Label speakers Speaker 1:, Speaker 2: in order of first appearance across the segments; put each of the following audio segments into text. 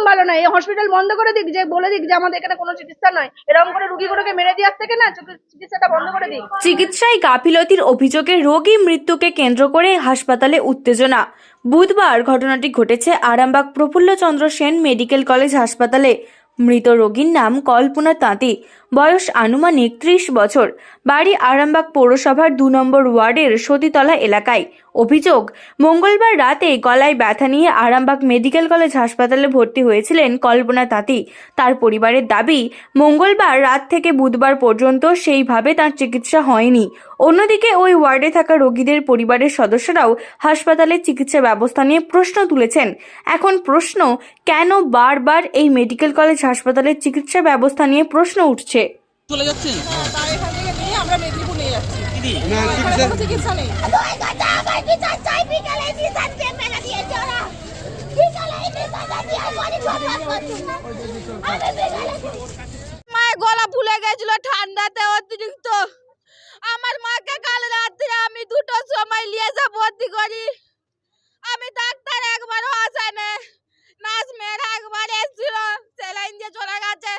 Speaker 1: একদম ভালো নয়। এই হসপিটাল বন্ধ করে দিক, যে বলে দিক যে আমাদের এখানে কোনো চিকিৎসা নয়। এরকম করে রুগীগুলোকে মেরে দিয়ে থেকে না চিকিৎসাটা বন্ধ করে দিক।
Speaker 2: চিকিৎসায় গাফিলতির অভিযোগে রোগী মৃত্যুকে কেন্দ্র করে হাসপাতালে উত্তেজনা। বুধবার ঘটনাটি ঘটেছে আরামবাগ প্রফুল্ল চন্দ্র সেন মেডিকেল কলেজ হাসপাতালে। মৃত রোগীর নাম কল্পনা তাঁতি। বয়স আনুমানিক ত্রিশ বছর। বাড়ি আরামবাগ পৌরসভার দু নম্বর ওয়ার্ডের সতীতলা এলাকায়। অভিযোগ, মঙ্গলবার রাতে গলায় ব্যথা নিয়ে আরামবাগ মেডিকেল কলেজ হাসপাতালে ভর্তি হয়েছিলেন কল্পনা তাঁতি। তার পরিবারের দাবি, মঙ্গলবার রাত থেকে বুধবার পর্যন্ত সেইভাবে তার চিকিৎসা হয়নি। অন্যদিকে ওই ওয়ার্ডে থাকা রোগীদের পরিবারের সদস্যরাও হাসপাতালের চিকিৎসা ব্যবস্থা নিয়ে প্রশ্ন তুলেছেন। এখন প্রশ্ন, কেন বারবার এই মেডিকেল কলেজ হাসপাতালের চিকিৎসা ব্যবস্থা নিয়ে প্রশ্ন উঠছে?
Speaker 3: চলে যাচ্ছেন?
Speaker 4: হ্যাঁ, তার এখান থেকে নিয়ে আমরা মেদিনীপুর নিয়ে যাচ্ছি।
Speaker 3: দিদি
Speaker 4: চিকিৎসা নেই। মায়ের গলা ফুলে গেছিল ঠান্ডাতে অতিরিক্ত। আমার মাকে কাল রাত্রে আমি দুটো সময় নিয়ে যা ভর্তি করি। আমি ডাক্তার একবারও আসে না। নার্স মেয়েরা একবার এসেছিল সেলাইন দিয়ে চলে গেছে।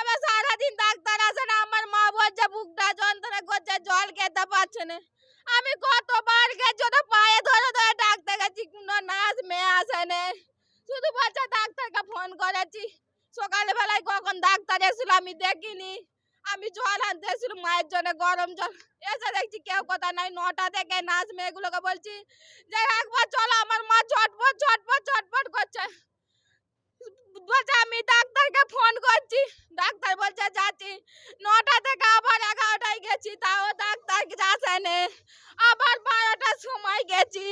Speaker 4: এবার সারাদিন ডাক্তার আসে না, আমার মা বলছে, বুকটা যন্ত্রণা করছে, জল খেতে পারছে না। আমি কতবার গেছি, ওটা পায়ে ধরে ধরে ডাক্তার গেছি কোনো নার্স মেয়ে আসে না। শুধু বলছে, ডাক্তারকে ফোন করেছি। সকালে বেলায় কখন ডাক্তার এসেছিল আমি দেখিনি। আমি জল আনতে এসেছিল মায়ের জন্য গরম জল। এসে দেখছি কেউ কথা নাই। নটা থেকে নাচ মেয়েগুলোকে বলছি, যে একবার চলো, আমার মা ছটপট ছটপট ছটপট করছে বলছে আমি ডাক্তারকে ফোন করছি ডাক্তার বলছে যাচ্ছি নটা থেকে আবার এগারোটায় গেছি, তাও ডাক্তার আসেনি। আবার বারোটার সময় গেছি।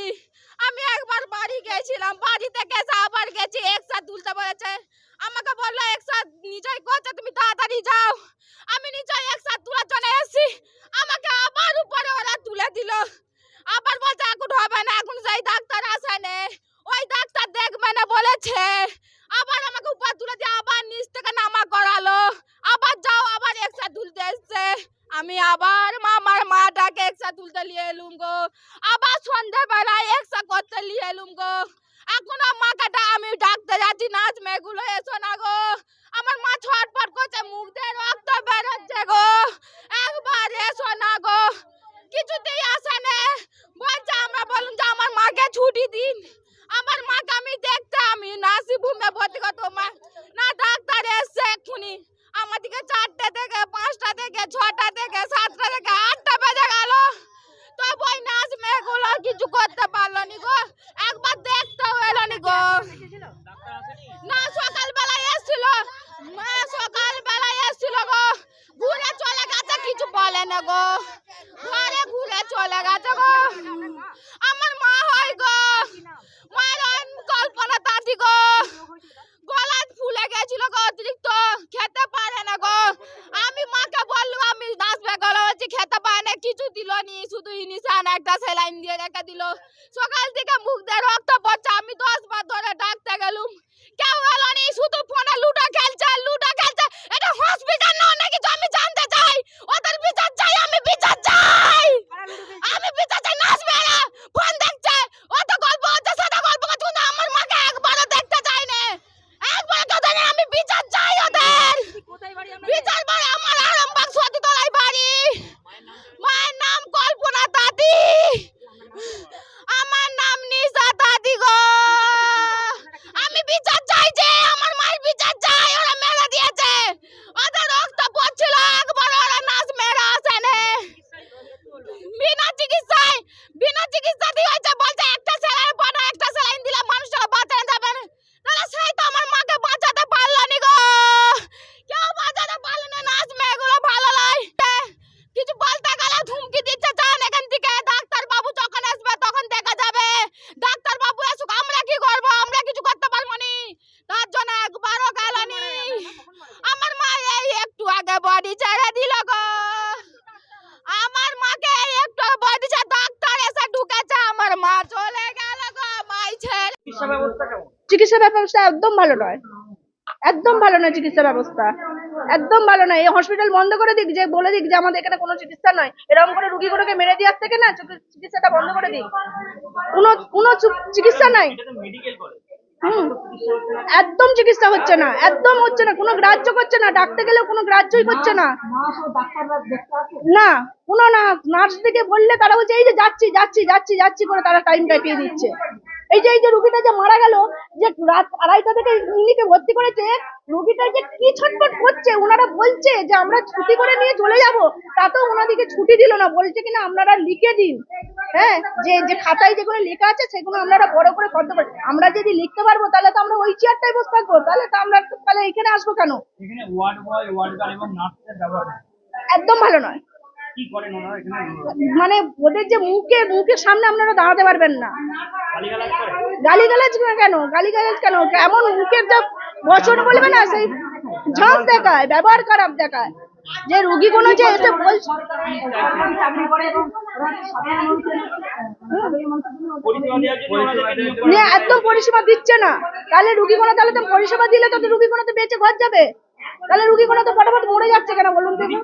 Speaker 4: আমি একবার বাড়ি গেছিলাম, বাড়ি থেকে আবার গেছি একসাথ তুলতে বলেছে। আমাকে বলল একসাথ নিচয় করছে তুমি তাড়াতাড়ি যাও। আমি নিচয় একসাথে তোলার জন্য এসেছি আমাকে আবার উপরে ওরা তুলে দিল আবার বলছে এখন হবে না এখন সেই ডাক্তার আসেনি ওই ডাক্তার দেখবে না বলেছে আবার আমাকে উপর তুলে দিয়ে আবার নিচ থেকে নামা করালো আবার যাও আবার একসাথে তুলতে এসছে আমি আবার মামার মাটাকে একসাথে তুলতে নিয়ে এলুম গো। আবার সন্ধ্যেবেলায় একসা করতে নিয়ে এলুম গো। এখন মাকাটা আমি ডাকতে যাচ্ছি, নাচ মেয়েগুলো এসো না গো। আমার মা ছটফট করছে, মুখ দিয়ে রক্ত বেরোচ্ছে গো। একবার এসো না গো। কিছুতেই আসে না। বলছে আমরা বলুন যে আমার মাকে ছুটি দিন। আমার মাকে আমি দেখতে আমি নাসিবুমে ভর্তি করতে মা না ডাক্তার এসছে এক্ষুনি আমাদেরকে চারটে থেকে পাঁচটা থেকে ছটা থেকে সাতটা থেকে আটটা বেজে গেল তো ওই নাচ মেয়েগুলো কিছু করতে পারল নি গো একবার দেখতেও এলো নি গো না সকালবেলা এসেছিল মা সকালবেলা এসেছিল গো ঘুরে চলে গেছে কিছু বলে না গো ঘরে ঘুরে চলে গেছে গো আমার মা হয় গো মায়ের ওই কল্পনা দাদি গো গলা ফুলে গেছিল গো অতিরিক্ত খেতে পারে না গো আমি মাকে বললাম আমি নাচবে গলা হচ্ছে খেতে পারে না কিছু দিল নি শুধু ইনিশান একটা সেলাইন দিয়ে রেখে দিল সকাল থেকে মুখ দিয়ে রক্ত পড়ছে আমি দশ বার ধরে ডাকতে গেলুম কেউ এলো নি শুধু ফোনে লুডো খেলছে লুডো খেলছে এটা হসপিটাল না অনেক কিছু আমি জানতে চাই ওদের বিচার চাই আমি বিচার চাই আমি বিচার চাই নাচবে না ফোন দেখছে অত গল্প হচ্ছে সেটা গল্প করছে কিন্তু আমার মাকে একবারও দেখতে চাই না একবার কথা নেই আমি বিচার চাই ওদের বিচার বাড়ি আমার আরামবাগ সতীতলায় বাড়ি মায়ের নাম কল্পনা দাদি আমার নাম নিশা দাদি গো আমি বিচার চাই যে আমার মায়ের বিচার চাই ওরা মেরে দিয়েছে ওদের রক্ত পড়ছিল একবার ওরা নাচ মেরে আসেনে বিনা চিকিৎসায় বিনা চিকিৎসা দিয়ে হয়েছে বলছে একটা স্যালাইন পাঠা একটা স্যালাইন দিলে মানুষটা বাঁচানো যাবে না তাহলে সেই তো আমার মাকে বাঁচাতে পারল নি গো কেউ বাঁচাতে পারল না নাচ মেয়েগুলো ভালো লাই কিছু বলতে গেলে ধুমকি দিচ্ছে যান এখান থেকে ডাক্তার বাবু যখন আসবে তখন দেখা যাবে ডাক্তার বাবু আসুক আমরা কি করব আমরা কিছু করতে পারব নি তার জন্য একবারও গেল নি আমার মা এই একটু আগে বডি ছেড়ে দিল গো আমার মাকে এই একটু বডি ছেড়ে ডাক্তার এসে ঢুকেছে আমার মা চলে গেল গো মাই ছেড়ে
Speaker 1: চিকিৎসা ব্যবস্থা একদম ভালো নয়। একদম ভালো নয় চিকিৎসা ব্যবস্থা। একদম ভালো নয়। এই হসপিটাল বন্ধ করে দিক যে বলে দিক যে আমাদের এখানে কোনো চিকিৎসা নয়। এরকম করে রুগীগুলোকে মেরে দেওয়ার থেকে না চিকি- চিকিৎসাটা বন্ধ করে দিক। কোনো কোনো চিকিৎসা নাই। হুম। একদম চিকিৎসা হচ্ছে না। একদম হচ্ছে না। কোনো গ্রাহ্য করছে না। ডাকতে গেলেও কোনো গ্রাহ্যই করছে না। না কোনো না নার্স দিকে বললে তারা বলছে এই যে যাচ্ছি যাচ্ছি যাচ্ছি যাচ্ছি করে তারা টাইম কাটিয়ে দিচ্ছে। এই যে এই যে রুগীটা যে মারা গেল যে রাত আড়াইটা থেকে ক্লিনিকে ভর্তি করেছে রুগীটা যে কি ছটফট করছে ওনারা বলছে যে আমরা ছুটি করে নিয়ে চলে যাব তাতেও ওনাদিকে ছুটি দিল না বলছে কিনা আপনারা লিখে দিন হ্যাঁ যে যে খাতায় যেগুলো লেখা আছে সেগুলো আপনারা বড় করে করতে পারেন আমরা যদি লিখতে পারব তাহলে তো আমরা ওই চেয়ারটাই বসে থাকব তাহলে তো আমরা তাহলে এখানে আসব কেন?
Speaker 3: এখানে ওয়ার্ড বয় ওয়ার্ড গার্ড এবং নার্সের ব্যবহার
Speaker 1: একদম ভালো নয়। মানে ওদের যে মুখে মুখের সামনে আপনারা দাঁড়াতে পারবেন না।
Speaker 3: গালিগালাজ
Speaker 1: কেন? গালিগালাজ কেন? এমন মুখের যা বচন বলবে না সেই ঝাঁস দেখায় ব্যবহার খারাপ দেখায়। যে রুগী কোনো যে এসে বলছে একদম পরিষেবা দিচ্ছে না। তাহলে রুগী কোনো তাহলে তো পরিষেবা দিলে তো রুগী কোনো তো বেঁচে ঘর যাবে। তাহলে রুগী কোনো তো ফটাফট মরে যাচ্ছে কেন বলুন
Speaker 3: দিবি?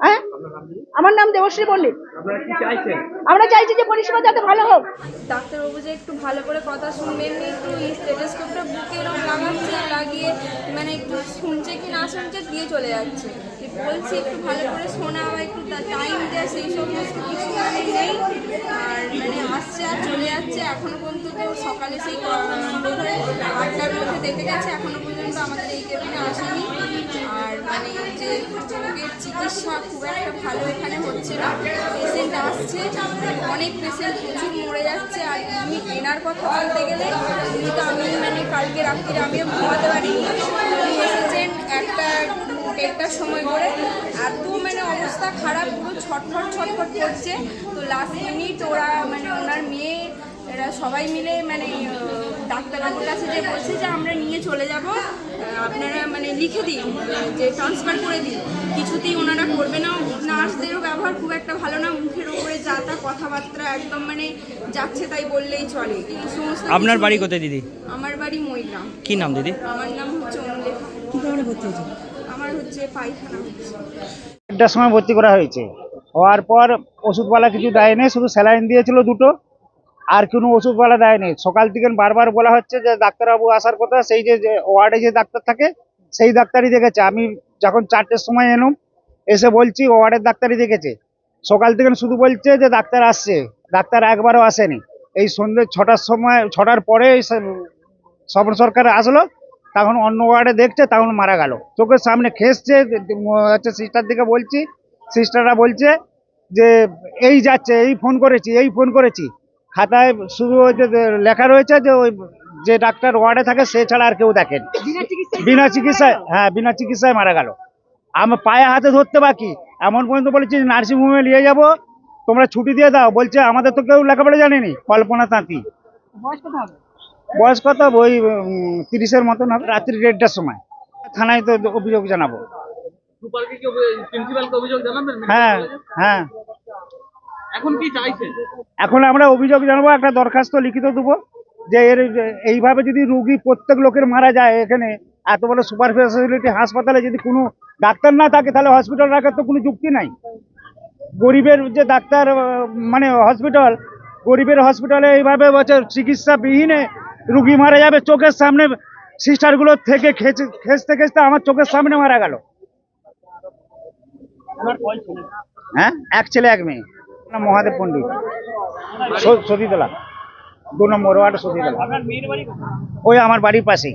Speaker 1: হ্যাঁ? আমার নাম দেবশ্রী পণ্ডিত।
Speaker 3: আপনারা কি চাইছেন?
Speaker 1: আমরা চাইছি যে পরিষেবা যাতে ভালো হোক।
Speaker 5: ডাক্তারবাবু যে একটু ভালো করে কথা শুনবেন না একটু স্টেটোস্কোপটা বুকে লাগাচ্ছে লাগিয়ে মানে একটু শুনছে কি না শুনছে দিয়ে চলে যাচ্ছে। বলছি, একটু ভালো করে শোনা বা একটু টাইম দেয় সেই সমস্ত কিছু মানে নেই। আর মানে আসছে আর চলে যাচ্ছে, এখনও পর্যন্ত তো সকালে সেই আটটার মধ্যে দেখে গেছে, এখনও পর্যন্ত আমাদের এই কেবিনে আসেনি। আর মানে যে রোগের চিকিৎসা খুব একটা ভালো এখানে হচ্ছে না। পেশেন্ট আসছে, অনেক পেশেন্ট প্রচুর মরে যাচ্ছে। আর আমি এনার কথা বলতে গেলে, উনি তো আমি মানে কালকে রাত্রিরে আমিও ঘুমাতে পারিনি। দেড়টার সময় করে। এত মানে অবস্থা খারাপ পুরো ছটফট ছটফট করছে। তো লাস্ট মিনিট ওরা মানে ওনার মেয়ে এরা সবাই মিলে মানে ডাক্তারবাবুর কাছে যে বলছে যে আমরা নিয়ে চলে যাব আপনারা মানে লিখে দিন যে ট্রান্সফার করে দিন। কিছুতেই ওনারা করবে না। নার্সদেরও ব্যবহার খুব একটা ভালো না মুখের উপরে যা তা কথাবার্তা একদম মানে যাচ্ছে তাই বললেই চলে। সমস্ত
Speaker 6: আপনার বাড়ি কোথায় দিদি?
Speaker 5: আমার বাড়ি মইগ্রাম
Speaker 6: কি নাম দিদি?
Speaker 5: আমার নাম হচ্ছে অনুলেখা।
Speaker 7: কি কারণে ভর্তি হয়েছে
Speaker 5: আমার
Speaker 8: একটার সময় ভর্তি করা হয়েছে। হওয়ার পর ওষুধওয়ালা কিছু দেয়নি শুধু স্যালাইন দিয়েছিল দুটো। আর কোনো ওষুধওয়ালা দেয়নি সকাল থেকে বারবার বলা হচ্ছে যে ডাক্তারবাবু আসার কথা, সেই যে ওয়ার্ডে যে ডাক্তার থাকে, সেই ডাক্তারই দেখেছে। আমি যখন চারটের সময় এলাম, এসে বলছি, ওয়ার্ডের ডাক্তারই দেখেছে। সকাল থেকে শুধু বলছে যে ডাক্তার আসছে। ডাক্তার একবারও আসেনি। এই সন্ধ্যে ছটার সময়, ছটার পরে সবর সরকার আসলো। তখন অন্য ওয়ার্ডে দেখছে তখন মারা গেল। চোখের সামনে খেসছে হচ্ছে সিস্টার দিকে বলছি সিস্টাররা বলছে যে এই যাচ্ছে এই ফোন করেছি এই ফোন করেছি। খাতায় শুধু ওই যে লেখা রয়েছে যে ওই যে ডাক্তার ওয়ার্ডে থাকে সে ছাড়া আর কেউ দেখেন। বিনা চিকিৎসায় হ্যাঁ বিনা চিকিৎসায় মারা গেল। আমার পায়ে হাতে ধরতে বাকি। এমন পর্যন্ত বলেছি নার্সিংহোমে নিয়ে যাব তোমরা ছুটি দিয়ে দাও। বলছে আমাদের তো কেউ লেখাপড়া জানেনি কল্পনা তাঁতি। বয়স কত? ওই তিরিশের মতন হবে। রাত্রি দেড়টার সময়। থানায় তো অভিযোগ জানাব। হ্যাঁ হ্যাঁ।
Speaker 3: এখন কি
Speaker 8: এখন আমরা অভিযোগ জানাব, একটা দরখাস্ত লিখিত দেবো। যে এর, এইভাবে যদি রুগী প্রত্যেক লোকের মারা যায়, এখানে এত বড় সুপার ফেসিলিটি হাসপাতালে যদি কোনো ডাক্তার না থাকে, তাহলে হসপিটাল রাখার তো কোনো যুক্তি নাই। গরিবের যে ডাক্তার মানে হসপিটাল গরিবের হসপিটালে এইভাবে বছর চিকিৎসা বিহীনে রুগী মারা যাবে, চোখের সামনে সিস্টারগুলো থেকে খেচে, খেঁচতে খেঁচতে আমার চোখের সামনে মারা গেল। হ্যাঁ? এক ছেলে, এক মেয়ে। মহাদেব পণ্ডিত। সতীতলা। দু নম্বর ওয়ার্ড সতীতলা? ওই আমার বাড়ির পাশেই।